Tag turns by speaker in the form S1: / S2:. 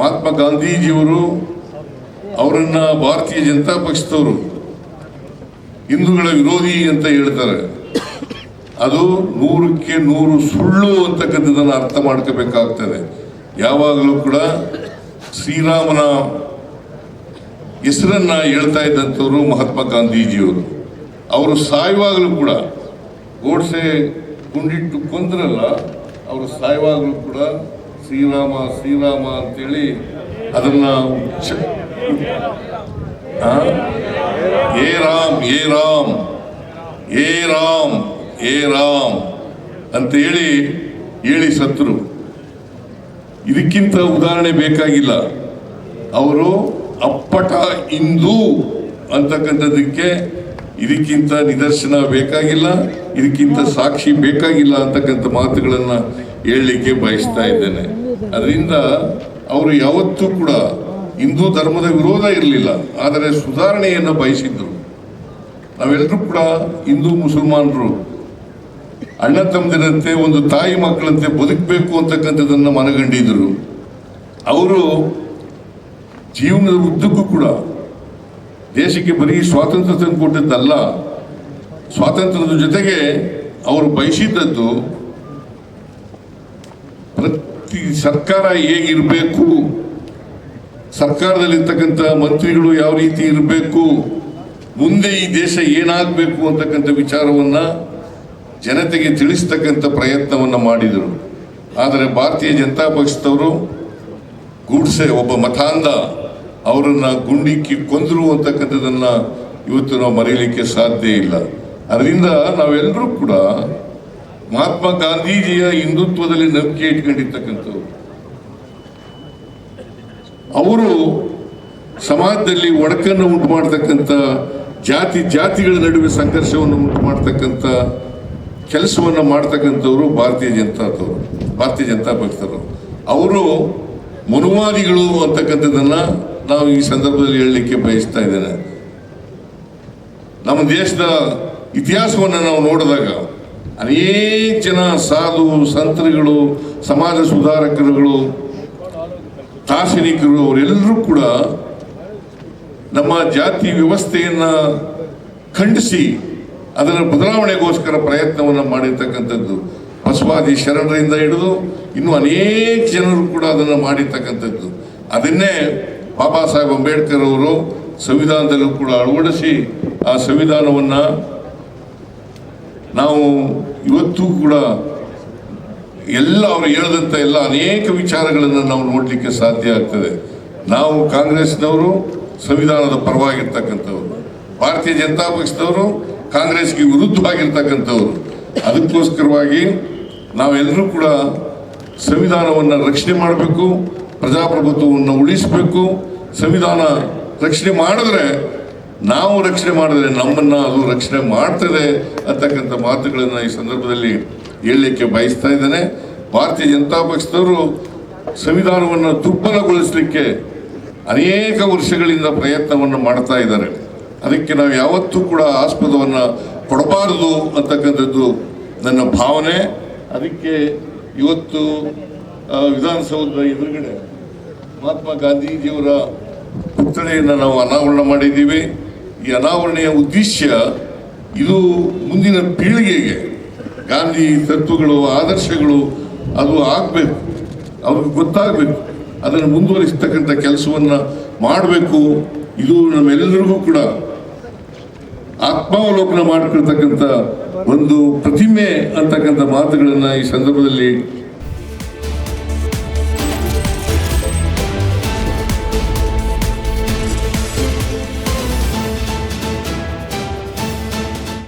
S1: ಮಹಾತ್ಮ ಗಾಂಧೀಜಿಯವರು ಅವರನ್ನ ಭಾರತೀಯ ಜನತಾ ಪಕ್ಷದವರು, ಹಿಂದೂಗಳ ವಿರೋಧಿ ಅಂತ ಹೇಳ್ತಾರೆ. ಅದು ನೂರಕ್ಕೆ ನೂರು ಸುಳ್ಳು ಅಂತಕ್ಕಂಥದ್ದನ್ನು ಅರ್ಥ ಮಾಡ್ಕೋಬೇಕಾಗ್ತದೆ. ಯಾವಾಗಲೂ ಕೂಡ ಶ್ರೀರಾಮನ ಹೆಸರನ್ನ ಹೇಳ್ತಾ ಇದ್ದಂಥವ್ರು ಮಹಾತ್ಮ ಗಾಂಧೀಜಿಯವರು. ಅವರು ಸಾಯುವಾಗಲೂ ಕೂಡ ಗೋಡ್ಸೆ ಗುಂಡಿಟ್ಟು ಕೊಂದ್ರಲ್ಲ, ಅವರು ಸಾಯುವಾಗಲೂ ಕೂಡ ಶ್ರೀರಾಮ ಶ್ರೀರಾಮ ಅಂತೇಳಿ ಅದನ್ನ? ಏ ರಾಮ್ ಏ ರಾಮ್ ಏ ರಾಮ್ ಏ ರಾಮ್ ಅಂತ ಹೇಳಿ ಹೇಳಿ ಸತ್ರು ಇದಕ್ಕಿಂತ ಉದಾಹರಣೆ ಬೇಕಾಗಿಲ್ಲ ಅವರು ಅಪ್ಪಟ ಹಿಂದೂ ಅಂತಕ್ಕಂಥದ್ದಕ್ಕೆ ಇದಕ್ಕಿಂತ ನಿದರ್ಶನ ಬೇಕಾಗಿಲ್ಲ, ಇದಕ್ಕಿಂತ ಸಾಕ್ಷಿ ಬೇಕಾಗಿಲ್ಲ ಅಂತಕ್ಕಂಥ ಮಾತುಗಳನ್ನು ಹೇಳಲಿಕ್ಕೆ ಬಯಸ್ತಾ ಇದ್ದೇನೆ. ಅದರಿಂದ ಅವರು ಯಾವತ್ತೂ ಕೂಡ ಹಿಂದೂ ಧರ್ಮದ ವಿರೋಧ ಇರಲಿಲ್ಲ, ಆದರೆ ಸುಧಾರಣೆಯನ್ನು ಬಯಸಿದ್ರು. ನಾವೆಲ್ಲರೂ ಕೂಡ ಹಿಂದೂ ಮುಸಲ್ಮಾನರು, ಅಣ್ಣ ತಮ್ಮದಿರಂತೆ ಒಂದು ತಾಯಿ ಮಕ್ಕಳಂತೆ ಬದುಕಬೇಕು ಅಂತಕ್ಕಂಥದ್ದನ್ನು ಮನಗಂಡಿದ್ರು. ಅವರು ಜೀವನದ ಉದ್ದಕ್ಕೂ ಕೂಡ ದೇಶಕ್ಕೆ ಬರೀ ಸ್ವಾತಂತ್ರ್ಯ ತಂದು ಕೊಟ್ಟಿದ್ದಲ್ಲ ಸ್ವಾತಂತ್ರ್ಯದ ಜೊತೆಗೆ ಅವರು ಬಯಸಿದ್ದದ್ದು ಪ್ರತಿ ಸರ್ಕಾರ ಹೇಗಿರಬೇಕು, ಸರ್ಕಾರದಲ್ಲಿರ್ತಕ್ಕಂಥ ಮಂತ್ರಿಗಳು ಯಾವ ರೀತಿ ಇರಬೇಕು, ಮುಂದೆ ಈ ದೇಶ ಏನಾಗಬೇಕು ಅಂತಕ್ಕಂಥ ವಿಚಾರವನ್ನ ಜನತೆಗೆ ತಿಳಿಸ್ತಕ್ಕಂಥ ಪ್ರಯತ್ನವನ್ನ ಮಾಡಿದರು. ಆದರೆ ಭಾರತೀಯ ಜನತಾ ಪಕ್ಷದವರು ಗೂಡ್ಸೆ ಒಬ್ಬ ಮತಾಂಧ. ಅವರನ್ನ ಗುಂಡಿಕ್ಕಿ ಕೊಂದರು ಅಂತಕ್ಕಂಥದ್ದನ್ನ ಇವತ್ತು ನಾವು ಮರೆಯಲಿಕ್ಕೆ ಸಾಧ್ಯ ಇಲ್ಲ. ಅದರಿಂದ ನಾವೆಲ್ಲರೂ ಕೂಡ ಮಹಾತ್ಮ ಗಾಂಧೀಜಿಯ ಹಿಂದುತ್ವದಲ್ಲಿ ನಂಬಿಕೆ ಇಟ್ಕೊಂಡಿರ್ತಕ್ಕಂಥವ್ರು. ಅವರು ಸಮಾಜದಲ್ಲಿ ಒಡಕನ್ನು ಉಂಟು ಮಾಡತಕ್ಕಂಥ ಜಾತಿ ಜಾತಿಗಳ ನಡುವೆ ಸಂಘರ್ಷವನ್ನು ಉಂಟು ಮಾಡತಕ್ಕಂಥ ಕೆಲಸವನ್ನು ಮಾಡ್ತಕ್ಕಂಥವ್ರು ಭಾರತೀಯ ಜನತಾದವರು, ಭಾರತೀಯ ಜನತಾ ಪಕ್ಷದವರು. ಅವರು ಮನುವಾದಿಗಳು ಅಂತಕ್ಕಂಥದ್ದನ್ನ ನಾವು ಈ ಸಂದರ್ಭದಲ್ಲಿ ಹೇಳಲಿಕ್ಕೆ ಬಯಸ್ತಾ ಇದ್ದೇನೆ. ನಮ್ಮ ದೇಶದ ಇತಿಹಾಸವನ್ನು ನಾವು ನೋಡಿದಾಗ ಅನೇಕ ಜನ ಸಾಧು ಸಂತರುಗಳು, ಸಮಾಜ ಸುಧಾರಕರುಗಳು ದಾರ್ಶನಿಕರು ಅವರೆಲ್ಲರೂ ಕೂಡ ನಮ್ಮ ಜಾತಿ ವ್ಯವಸ್ಥೆಯನ್ನು ಖಂಡಿಸಿ ಅದರ ಬದಲಾವಣೆಗೋಸ್ಕರ ಪ್ರಯತ್ನವನ್ನು ಮಾಡಿರ್ತಕ್ಕಂಥದ್ದು. ಬಸವಾದಿ ಶರಣರಿಂದ ಹಿಡಿದು ಇನ್ನು ಅನೇಕ ಜನರು ಕೂಡ ಅದನ್ನು ಮಾಡಿರ್ತಕ್ಕಂಥದ್ದು. ಅದನ್ನೇ ಬಾಬಾ ಸಾಹೇಬ್ ಅಂಬೇಡ್ಕರ್ ಅವರು ಸಂವಿಧಾನದಲ್ಲೂ ಕೂಡ ಅಳವಡಿಸಿ ಆ ಸಂವಿಧಾನವನ್ನು ನಾವು ಇವತ್ತು ಕೂಡ ಎಲ್ಲ ಅವರು ಹೇಳಿದಂಥ ಎಲ್ಲ ಅನೇಕ ವಿಚಾರಗಳನ್ನು ನಾವು ನೋಡಲಿಕ್ಕೆ ಸಾಧ್ಯ ಆಗ್ತದೆ. ನಾವು ಕಾಂಗ್ರೆಸ್ನವರು ಸಂವಿಧಾನದ ಪರವಾಗಿರ್ತಕ್ಕಂಥವ್ರು. ಭಾರತೀಯ ಜನತಾ ಪಕ್ಷದವರು ಕಾಂಗ್ರೆಸ್ಗೆ ವಿರುದ್ಧವಾಗಿರ್ತಕ್ಕಂಥವ್ರು. ಅದಕ್ಕೋಸ್ಕರವಾಗಿ ನಾವೆಲ್ಲರೂ ಕೂಡ ಸಂವಿಧಾನವನ್ನು ರಕ್ಷಣೆ ಮಾಡಬೇಕು, ಪ್ರಜಾಪ್ರಭುತ್ವವನ್ನು ಉಳಿಸಬೇಕು ಸಂವಿಧಾನ ರಕ್ಷಣೆ ಮಾಡಿದ್ರೆ ನಾವು ರಕ್ಷಣೆ ಮಾಡಿದ್ರೆ ನಮ್ಮನ್ನು ಅದು ರಕ್ಷಣೆ ಮಾಡ್ತದೆ ಅಂತಕ್ಕಂಥ ಮಾತುಗಳನ್ನು ಈ ಸಂದರ್ಭದಲ್ಲಿ ಹೇಳಲಿಕ್ಕೆ ಬಯಸ್ತಾ ಇದ್ದೇನೆ. ಭಾರತೀಯ ಜನತಾ ಪಕ್ಷದವರು ಸಂವಿಧಾನವನ್ನು ದುರ್ಬಲಗೊಳಿಸಲಿಕ್ಕೆ ಅನೇಕ ವರ್ಷಗಳಿಂದ ಪ್ರಯತ್ನವನ್ನು ಮಾಡ್ತಾ ಇದ್ದಾರೆ. ಅದಕ್ಕೆ ನಾವು ಯಾವತ್ತೂ ಕೂಡ ಆಸ್ಪದವನ್ನು ಕೊಡಬಾರದು ಅಂತಕ್ಕಂಥದ್ದು ನನ್ನ ಭಾವನೆ. ಅದಕ್ಕೆ ಇವತ್ತು ವಿಧಾನಸೌಧದ ಎದುರುಗಡೆ ಮಹಾತ್ಮ ಗಾಂಧೀಜಿಯವರ ಪುತ್ಥಳಿಯನ್ನು ನಾವು ಅನಾವರಣ ಮಾಡಿದ್ದೀವಿ. ಈ ಅನಾವರಣೆಯ ಉದ್ದೇಶ ಇದು ಮುಂದಿನ ಪೀಳಿಗೆಗೆ. ಗಾಂಧಿ ತತ್ವಗಳು, ಆದರ್ಶಗಳು ಅದು ಆಗಬೇಕು. ಅವ್ರಿಗೆ ಗೊತ್ತಾಗಬೇಕು. ಅದನ್ನು ಮುಂದುವರಿಸ್ತಕ್ಕಂಥ ಕೆಲಸವನ್ನು ಮಾಡಬೇಕು. ಇದು ನಮ್ಮೆಲ್ಲರಿಗೂ ಕೂಡ ಆತ್ಮಾವಲೋಕನ ಮಾಡಿಕೊಳ್ತಕ್ಕಂಥ ಒಂದು ಪ್ರತಿಮೆ ಅಂತಕ್ಕಂಥ ಮಾತುಗಳನ್ನು ಈ ಸಂದರ್ಭದಲ್ಲಿ